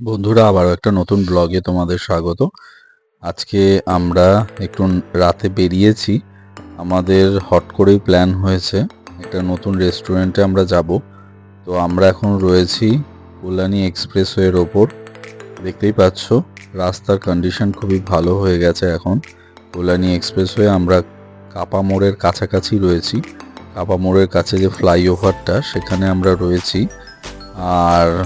বন্ধুরা, আবারও একটা নতুন ব্লগে তোমাদের স্বাগত। আজকে আমরা একটু রাতে বেরিয়েছি। আমাদের হট করেই প্ল্যান হয়েছে একটা নতুন রেস্টুরেন্টে আমরা যাব। তো আমরা এখন রয়েছি কল্যাণী এক্সপ্রেসওয়ের ওপর। দেখতেই পাচ্ছ, রাস্তার কন্ডিশন খুবই ভালো হয়ে গেছে এখন। কল্যাণী এক্সপ্রেসওয়ে আমরা কাপা মোড়ের কাছাকাছি রয়েছি। কাপা মোড়ের কাছে যে ফ্লাইওভারটা সেখানে আমরা রয়েছি। আর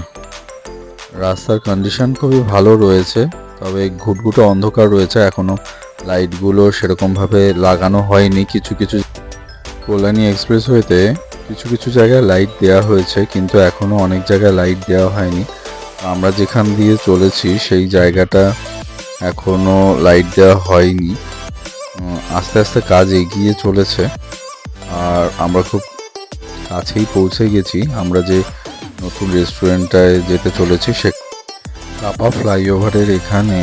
রাস্তার কন্ডিশন খুবই ভালো রয়েছে, তবে ঘুটঘুটে অন্ধকার রয়েছে এখনও। লাইটগুলো সেরকমভাবে লাগানো হয়নি, কিছু কিছু কল্যাণী এক্সপ্রেসওয়েতে কিছু কিছু জায়গায় লাইট দেওয়া হয়েছে, কিন্তু এখনও অনেক জায়গায় লাইট দেওয়া হয়নি। আমরা যেখান দিয়ে চলেছি, সেই জায়গাটা এখনও লাইট দেওয়া হয়নি। আস্তে আস্তে কাজ এগিয়ে চলেছে। আর আমরা খুব কাছেই পৌঁছে গেছি। আমরা যে নতুন রেস্টুরেন্টটায় যেতে চলেছি, সে কাপা ফ্লাইওভারের এখানে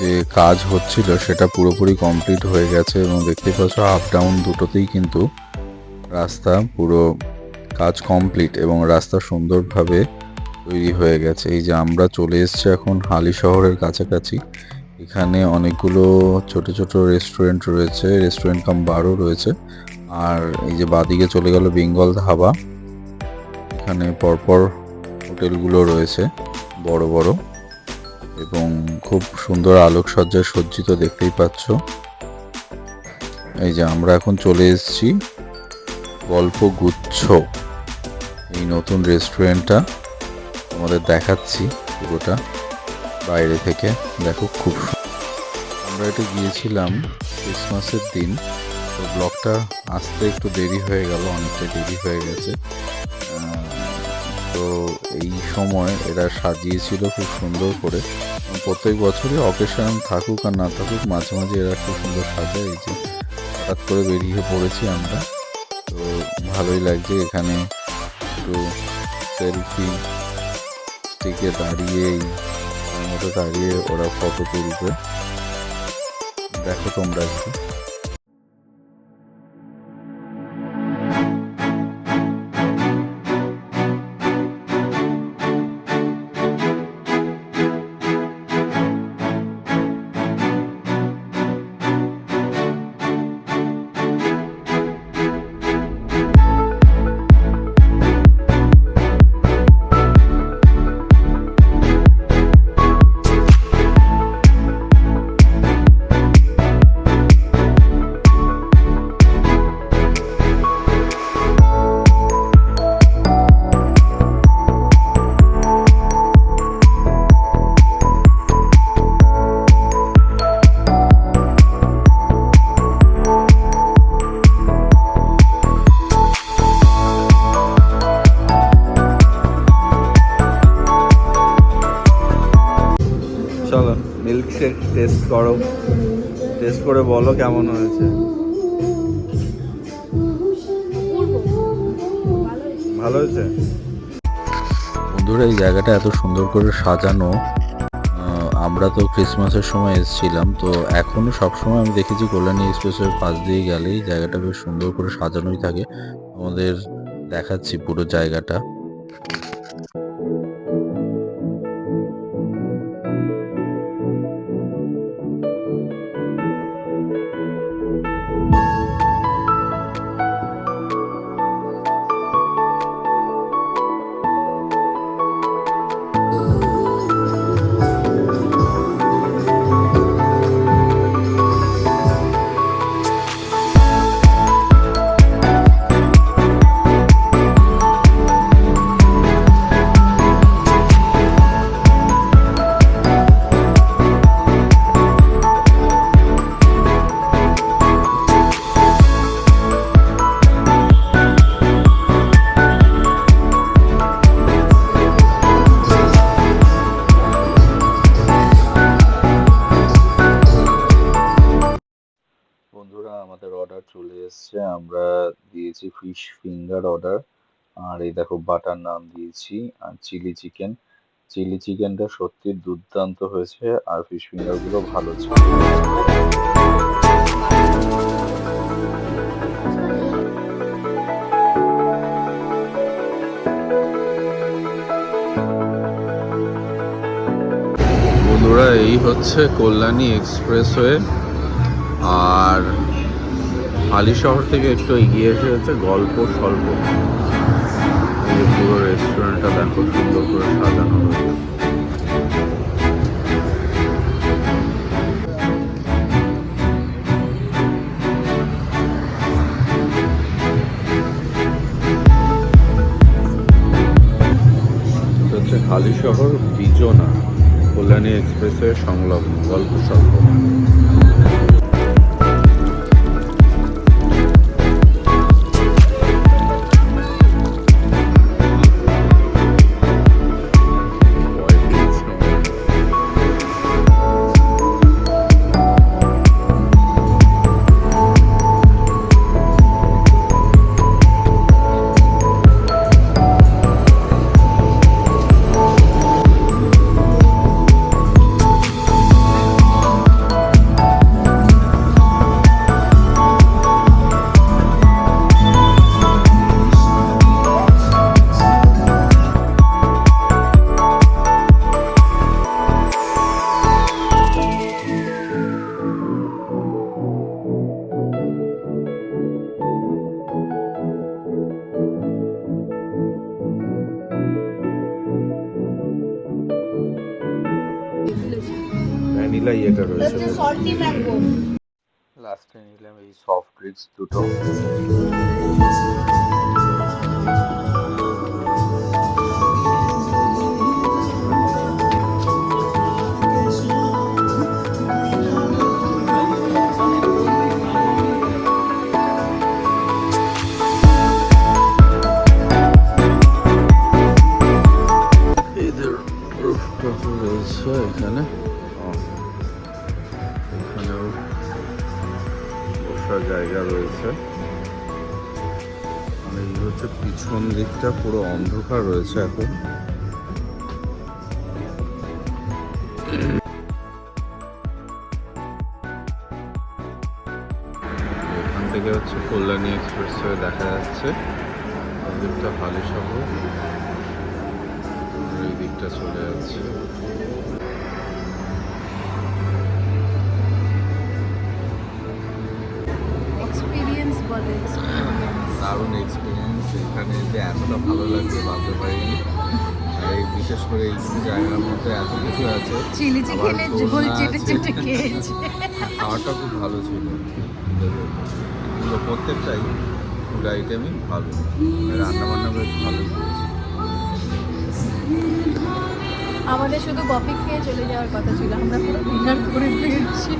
যে কাজ হচ্ছিল, সেটা পুরোপুরি কমপ্লিট হয়ে গেছে এবং দেখতে পাচ্ছ আপ ডাউন দুটোতেই কিন্তু রাস্তা পুরো কাজ কমপ্লিট এবং রাস্তা সুন্দরভাবে তৈরি হয়ে গেছে। এই যে আমরা চলে এসছি এখন হালি শহরের কাছাকাছি। এখানে অনেকগুলো ছোট ছোট রেস্টুরেন্ট রয়েছে, রেস্টুরেন্ট কাম বারও রয়েছে। আর এই যে বাদিকে চলে গেল বেঙ্গল ধাবা। এখানে পরপর হোটেলগুলো রয়েছে, বড় বড় এবং খুব সুন্দর আলোকসজ্জায় সজ্জিত দেখতেই পাচ্ছ। এই যে আমরা এখন চলে এসেছি গল্প গুচ্ছ এই নতুন রেস্টুরেন্টটা আমাদের দেখাচ্ছি পুরোটা বাইরে থেকে। দেখো খুব আমরা এটা গিয়েছিলাম ক্রিসমাসের দিন, তো ব্লগটা আসতে একটু দেরি হয়ে গেল, অনেকটা দেরি হয়ে গেছে। তো এই সময় এরা সাজিয়েছিল খুব সুন্দর করে। প্রত্যেক বছরই অকেশন থাকুক আর না থাকুক, মাঝে মাঝে এরা খুব সুন্দর সাজায়। এই যে হঠাৎ করে বেরিয়ে পড়েছি আমরা। তো ভালোই লাগছে এখানে একটু সেলফি স্টিকে দাঁড়িয়েই মতো দাঁড়িয়ে ওরা ফটো তুলবে। দেখো তোমরা একটু। টেস্ট করো। টেস্ট করে বলো কেমন হয়েছে। ভালো হয়েছে? বন্ধুরা, এই জায়গাটা এত সুন্দর করে সাজানো আমরা তো ক্রিসমাসের সময় এসেছিলাম, তো এখনও সবসময় আমি দেখেছি কল্যাণী এক্সপ্রেসের পাশ দিয়ে গেলেই জায়গাটা বেশ সুন্দর করে সাজানোই থাকে। আমাদের দেখাচ্ছি পুরো জায়গাটা। বন্ধুরা, আমাদের অর্ডার চলে এসেছে। আমরা দিয়েছি ফিশ ফিঙ্গার অর্ডার আর এই দেখো বাটার নান দিয়েছি আর চিলি চিকেন চিলি চিকেনটা সত্যি দুর্দান্ত হয়েছে আর ফিশ ফিঙ্গারগুলো ভালো ছিল। বন্ধুরা, এই হচ্ছে কল্যাণী এক্সপ্রেসওয়ে। হালি শহর থেকে একটু এগিয়ে এসে হচ্ছে গল্প স্বল্প। পুরো রেস্টুরেন্টটা দেখো, সুন্দর করে সাজানো হয়েছে। এটা হচ্ছে হালি শহর, বিজনা, কল্যাণী এক্সপ্রেসওয়ে সংলগ্ন, গল্প স্বল্প। ভ্যানিলা ইয়েটা রয়েছে। লাস্টে নিলাম এই সফট ড্রিঙ্কস দুটো। এদের রুফটপ রয়েছে এখানে। রয়েছে। আর এই হচ্ছে পিছন দিকটা পুরো অন্ধকার রয়েছে এখন। এখান থেকে হচ্ছে কল্যাণী এক্সপ্রেস দেখা যাচ্ছে। দিকটা হালি শহর এই দিকটা চলে যাচ্ছে। দারুণ এক্সপিরিয়েন্স এখানে যে এতটা ভালো লাগছে ভাবতে পারিনি। এই বিশেষ করে এইটুকু জায়গার মধ্যে এত কিছু আছে। চিলি দোলনা ঝোল চেটে। চেটে খেয়েছে। খাওয়াটা খুব ভালো ছিল। এগুলো প্রত্যেকটাই ফুড আইটেমই ভালো। রান্না বান্না বেশ ভালোই করেছে। আমাদের শুধু কফি খেয়ে চলে যাওয়ার কথা ছিল। আমরা পুরো ডিনার করে ফিরছি।